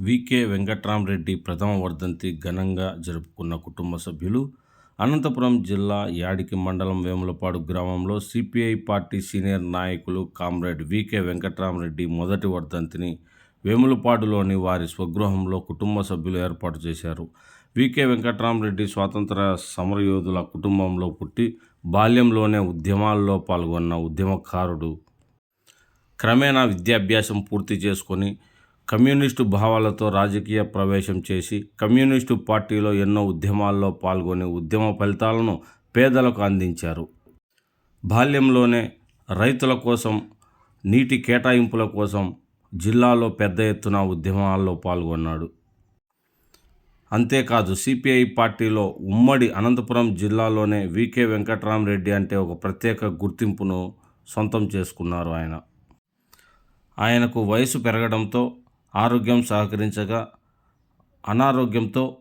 VK Venkatrama Reddy ప్రథమ వర్ధంతి ఘనంగా జరుపుకున్న కుటుంబ సభ్యులు అనంతపురం జిల్లా యాడికి మండలం వేములపాడు గ్రామంలో సిపిఐ పార్టీ సీనియర్ నాయకులు కామ్రేడ్ వికే వెంకట్రామరెడ్డి మొదటి వర్ధంతిని వేములపాడులోని వారి స్వగృహంలో కుటుంబ సభ్యులు ఏర్పాటు చేశారు. వికే వెంకట్రామరెడ్డి స్వాతంత్ర సమరయోధుల కుటుంబంలో పుట్టి బాల్యంలోనే ఉద్యమాల్లో పాల్గొన్న ఉద్యమకారుడు. క్రమేణా విద్యాభ్యాసం పూర్తి చేసుకొని కమ్యూనిస్టు భావాలతో రాజకీయ ప్రవేశం చేసి కమ్యూనిస్టు పార్టీలో ఎన్నో ఉద్యమాల్లో పాల్గొని ఉద్యమ ఫలితాలను పేదలకు అందించారు. బాల్యంలోనే రైతుల కోసం నీటి కేటాయింపుల కోసం జిల్లాలో పెద్ద ఎత్తున ఉద్యమాల్లో పాల్గొన్నాడు. అంతేకాదు సిపిఐ పార్టీలో ఉమ్మడి అనంతపురం జిల్లాలోనే వికే వెంకట్రామరెడ్డి అంటే ఒక ప్రత్యేక గుర్తింపును సొంతం చేసుకున్నారు ఆయన. ఆయనకు వయసు పెరగడంతో ఆరోగ్యం సహకరించగా అనారోగ్యంతో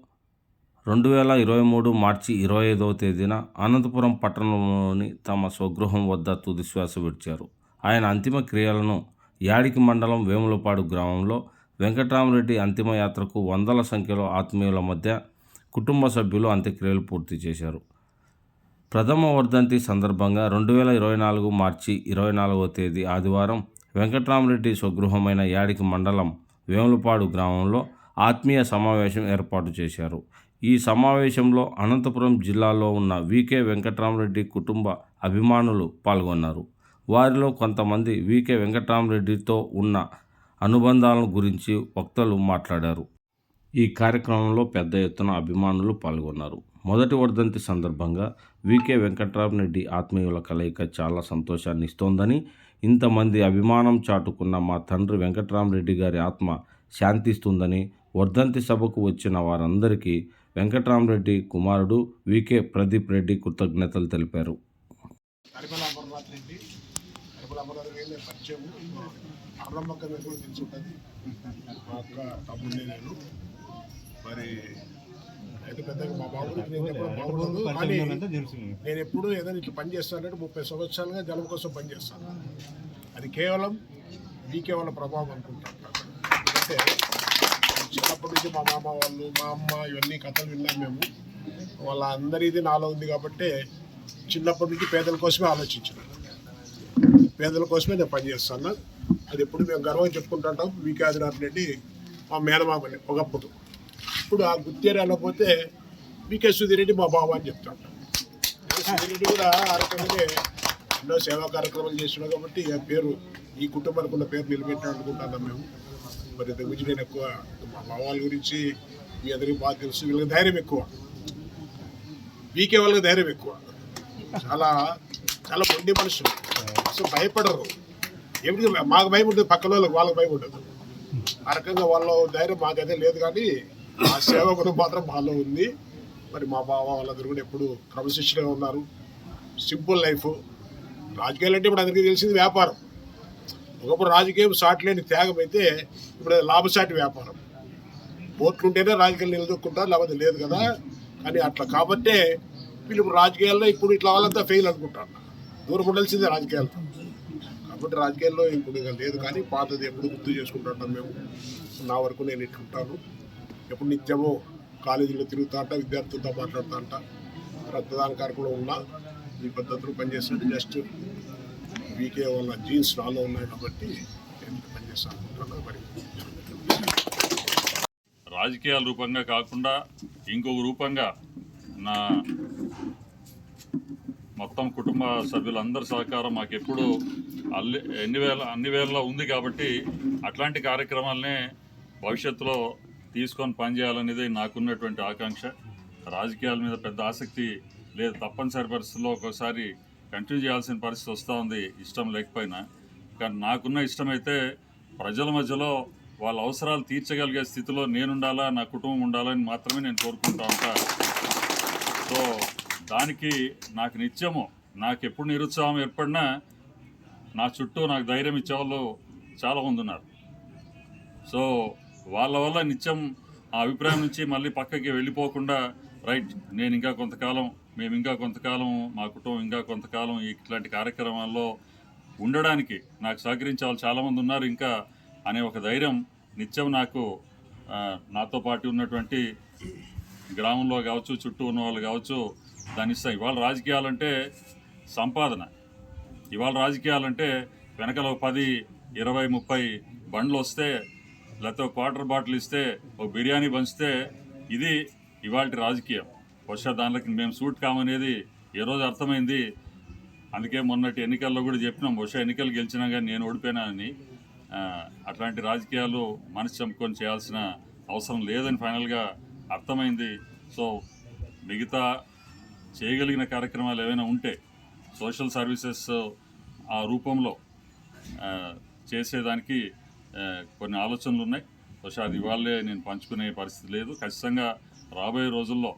రెండు వేల ఇరవై మూడు మార్చి ఇరవై ఐదవ తేదీన అనంతపురం పట్టణంలోని తమ స్వగృహం వద్ద తుదిశ్వాస విడిచారు. ఆయన అంతిమ క్రియలను యాడికి మండలం వేములపాడు గ్రామంలో వెంకటరామరెడ్డి అంతిమయాత్రకు వందల సంఖ్యలో ఆత్మీయుల మధ్య కుటుంబ సభ్యులు అంత్యక్రియలు పూర్తి చేశారు. ప్రథమ వర్ధంతి సందర్భంగా రెండు వేల ఇరవై నాలుగు మార్చి ఇరవై నాలుగవ తేదీ ఆదివారం వెంకటరామరెడ్డి స్వగృహమైన యాడికి మండలం వేములపాడు గ్రామంలో ఆత్మీయ సమావేశం ఏర్పాటు చేశారు. ఈ సమావేశంలో అనంతపురం జిల్లాలో ఉన్న వికే వెంకటరామరెడ్డి కుటుంబ అభిమానులు పాల్గొన్నారు. వారిలో కొంతమంది వికే వెంకటరామరెడ్డితో ఉన్న అనుబంధాలను గురించి వక్తలు మాట్లాడారు. ఈ కార్యక్రమంలో పెద్ద ఎత్తున అభిమానులు పాల్గొన్నారు. మొదటి వర్ధంతి సందర్భంగా వికే వెంకటరామరెడ్డి ఆత్మీయుల కలయిక చాలా సంతోషాన్ని ఇస్తోందని ఇంతమంది అభిమానం చాటుకున్న మా తండ్రి వెంకట్రామరెడ్డి గారి ఆత్మ శాంతిస్తుందని వర్ధంతి సభకు వచ్చిన వారందరికీ వెంకట్రామరెడ్డి కుమారుడు వికే ప్రదీప్ రెడ్డి కృతజ్ఞతలు తెలిపారు. మరి పెద్దగా మా నేను చెప్పడం బాగుండదు కానీ నేను ఎప్పుడు ఏదైనా ఇట్లా పని చేస్తానంటే ముప్పై సంవత్సరాలుగా జనం కోసం పని చేస్తాను. అది కేవలం మీకే వాళ్ళ ప్రభావం అనుకుంటాను అంటే చిన్నప్పటి నుంచి మా మామ వాళ్ళు మా అమ్మ ఇవన్నీ కథలు విన్నాం మేము. వాళ్ళ అందరిది నాలో ఉంది కాబట్టి చిన్నప్పటి నుంచి పేదల కోసమే ఆలోచించిన. పేదల కోసమే నేను పనిచేస్తాను అది ఎప్పుడు మేము గర్వం చెప్పుకుంటుంటాం వికే ఆదినాథ్ రెడ్డి మా మేనమామని ఒకప్పుడు. ఇప్పుడు ఆ గుర్తేరాలో పోతే బీకే సుధీర్ రెడ్డి మా బావ అని చెప్తుంటాం సుధీర్ రెడ్డి కూడా ఆ రకంగానే ఎన్నో సేవా కార్యక్రమాలు చేస్తున్నాం కాబట్టి ఆ పేరు ఈ కుటుంబానికి ఉన్న పేరు నిలబెట్టాలనుకుంటున్నాం మేము. మరి ఇంత గురించి నేను ఎక్కువ మా మా వాళ్ళ గురించి మీ అందరికీ బాగా తెలుసు. వీళ్ళకి ధైర్యం ఎక్కువ. వీకే వాళ్ళకి ధైర్యం ఎక్కువ. చాలా చాలా మొండి మనుషులు. అసలు భయపడరు. ఏమిటి మాకు భయం ఉంటుంది పక్కన వాళ్ళకి వాళ్ళకి భయం ఉండదు. ఆ రకంగా వాళ్ళ ధైర్యం మాకైతే లేదు కానీ ఆ సేవ గుణం మాత్రం మాలో ఉంది. మరి మా బావ వాళ్ళందరూ కూడా ఎప్పుడు క్రమశిక్షణగా ఉన్నారు. Simple life. రాజకీయాలు అంటే ఇప్పుడు అందరికీ తెలిసింది వ్యాపారం. ఒకప్పుడు రాజకీయం సాటి లేని త్యాగం అయితే ఇప్పుడు లాభసాటి వ్యాపారం. ఓట్లుంటేనే రాజకీయాలు నిలదొక్కుంటారు లేకపోతే లేదు కదా. కానీ అట్లా కాబట్టే వీళ్ళు ఇప్పుడు రాజకీయాల్లో ఇప్పుడు ఇట్లా వాళ్ళంతా ఫెయిల్ అనుకుంటారు. దూరం ఉండాల్సిందే రాజకీయాలతో కాబట్టి రాజకీయాల్లో ఇప్పుడు ఇక లేదు కానీ పాతది ఎప్పుడు గుర్తు చేసుకుంటాం మేము. నా వరకు నేను ఇట్లుంటాను. ఎప్పుడు నిత్యమో కాలేజీలో తిరుగుతా విద్యార్థులతో మాట్లాడుతాంట రక్తదాన కార్యక్రమంలో ఉన్నా ఈ పద్ధతిలో పనిచేసినట్టు జస్ట్ వీకే వాళ్ళ జీన్స్ నాలో ఉన్నాయి కాబట్టి పనిచేస్తాను మరి రాజకీయాల రూపంగా కాకుండా ఇంకొక రూపంగా నా మొత్తం కుటుంబ సభ్యులందరి సహకారం మాకు ఎప్పుడు అల్లి ఎన్ని వేల అన్ని వేళలా ఉంది కాబట్టి అట్లాంటి కార్యక్రమాలనే భవిష్యత్తులో తీసుకొని పనిచేయాలనేది నాకున్నటువంటి ఆకాంక్ష. రాజకీయాల మీద పెద్ద ఆసక్తి లేదు. తప్పనిసరి పరిస్థితుల్లో ఒక్కోసారి కంటిన్యూ చేయాల్సిన పరిస్థితి వస్తూ ఉంది ఇష్టం లేకపోయినా. కానీ నాకున్న ఇష్టమైతే ప్రజల మధ్యలో వాళ్ళ అవసరాలు తీర్చగలిగే స్థితిలో నేనుండాలా నా కుటుంబం ఉండాలని మాత్రమే నేను కోరుకుంటా ఉంటా. సో దానికి నాకు నిత్యము నాకు ఎప్పుడు నిరుత్సాహం ఏర్పడినా నా చుట్టూ నాకు ధైర్యం ఇచ్చేవాళ్ళు చాలా మంది ఉన్నారు. సో వాళ్ళ వల్ల నిత్యం ఆ అభిప్రాయం నుంచి మళ్ళీ పక్కకి వెళ్ళిపోకుండా రైట్ నేను ఇంకా కొంతకాలం మేము ఇంకా కొంతకాలం మా కుటుంబం ఇంకా కొంతకాలం ఇట్లాంటి కార్యక్రమాల్లో ఉండడానికి నాకు సహకరించే వాళ్ళు చాలామంది ఉన్నారు ఇంకా అనే ఒక ధైర్యం నిత్యం నాకు నాతో పాటు ఉన్నటువంటి గ్రామంలో కావచ్చు చుట్టూ ఉన్న వాళ్ళు కావచ్చు దాని ఇస్తాం ఇవాళ రాజకీయాలంటే సంపాదన. ఇవాళ రాజకీయాలంటే వెనకాల పది ఇరవై ముప్పై బండ్లు వస్తే లేకపోతే క్వార్టర్ బాటిల్ ఇస్తే ఒక బిర్యానీ పంచితే ఇది ఇవాళ రాజకీయం. బహుశా దానిలోకి మేము సూట్ కామనేది ఏ రోజు అర్థమైంది? అందుకే మొన్నటి ఎన్నికల్లో కూడా చెప్పినాం. బహుశా ఎన్నికలు గెలిచినా కానీ నేను ఓడిపోయినానని అట్లాంటి రాజకీయాలు మనసు చంపుకొని చేయాల్సిన అవసరం లేదని ఫైనల్గా అర్థమైంది. సో మిగతా చేయగలిగిన కార్యక్రమాలు ఏమైనా ఉంటే సోషల్ సర్వీసెస్ ఆ రూపంలో చేసేదానికి కొన్ని ఆలోచనలు ఉన్నాయి. బహుశా అది ఇవాళే నేను పంచుకునే పరిస్థితి లేదు. ఖచ్చితంగా రాబోయే రోజుల్లో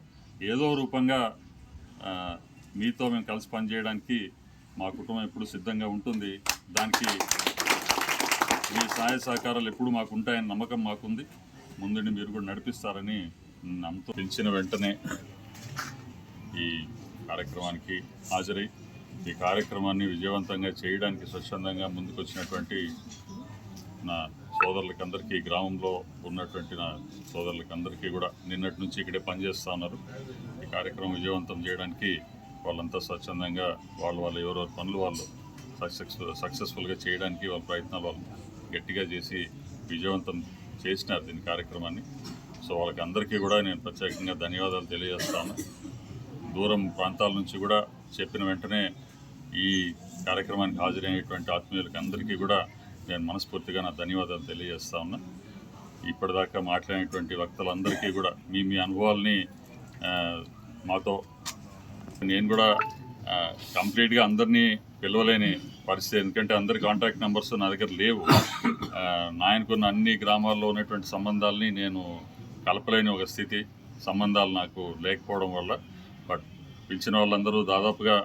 ఏదో రూపంగా మీతో మేము కలిసి పనిచేయడానికి మా కుటుంబం ఎప్పుడు సిద్ధంగా ఉంటుంది. దానికి మీ సహాయ సహకారాలు ఎప్పుడు మాకు ఉంటాయని నమ్మకం మాకుంది. ముందుండి మీరు కూడా నడిపిస్తారని నమ్మతో పిలిచిన వెంటనే ఈ కార్యక్రమానికి హాజరై ఈ కార్యక్రమాన్ని విజయవంతంగా చేయడానికి స్వచ్ఛందంగా ముందుకొచ్చినటువంటి నా సోదరులకి అందరికీ గ్రామంలో ఉన్నటువంటి నా సోదరులకి అందరికీ కూడా నిన్నటి నుంచి ఇక్కడే పనిచేస్తూ ఉన్నారు. ఈ కార్యక్రమం విజయవంతం చేయడానికి వాళ్ళంతా స్వచ్ఛందంగా వాళ్ళు వాళ్ళు ఎవరెవరి పనులు వాళ్ళు సక్సెస్ సక్సెస్ఫుల్గా చేయడానికి వాళ్ళ ప్రయత్నాలు వాళ్ళు గట్టిగా చేసి విజయవంతం చేసినారు దీని కార్యక్రమాన్ని. సో వాళ్ళకి అందరికీ కూడా నేను ప్రత్యేకంగా ధన్యవాదాలు తెలియజేస్తాను దూరం ప్రాంతాల నుంచి కూడా చెప్పిన వెంటనే ఈ కార్యక్రమానికి హాజరైనటువంటి ఆత్మీయులకి అందరికీ కూడా నేను మనస్ఫూర్తిగా నా ధన్యవాదాలు తెలియజేస్తా ఉన్నా. ఇప్పటిదాకా మాట్లాడినటువంటి వక్తలందరికీ కూడా మీ మీ అనుభవాల్ని మాతో నేను కూడా కంప్లీట్గా అందరినీ పిలవలేని పరిస్థితి. ఎందుకంటే అందరి కాంటాక్ట్ నెంబర్స్ నా దగ్గర లేవు. నాయనకున్న అన్ని గ్రామాల్లో ఉన్నటువంటి సంబంధాలని నేను కలపలేని ఒక స్థితి సంబంధాలు నాకు లేకపోవడం వల్ల. బట్ పిలిచిన వాళ్ళందరూ దాదాపుగా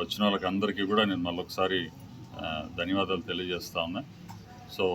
వచ్చిన వాళ్ళకి అందరికీ కూడా నేను మళ్ళొకసారి ధన్యవాదాలు తెలియజేస్తా ఉన్నా. సో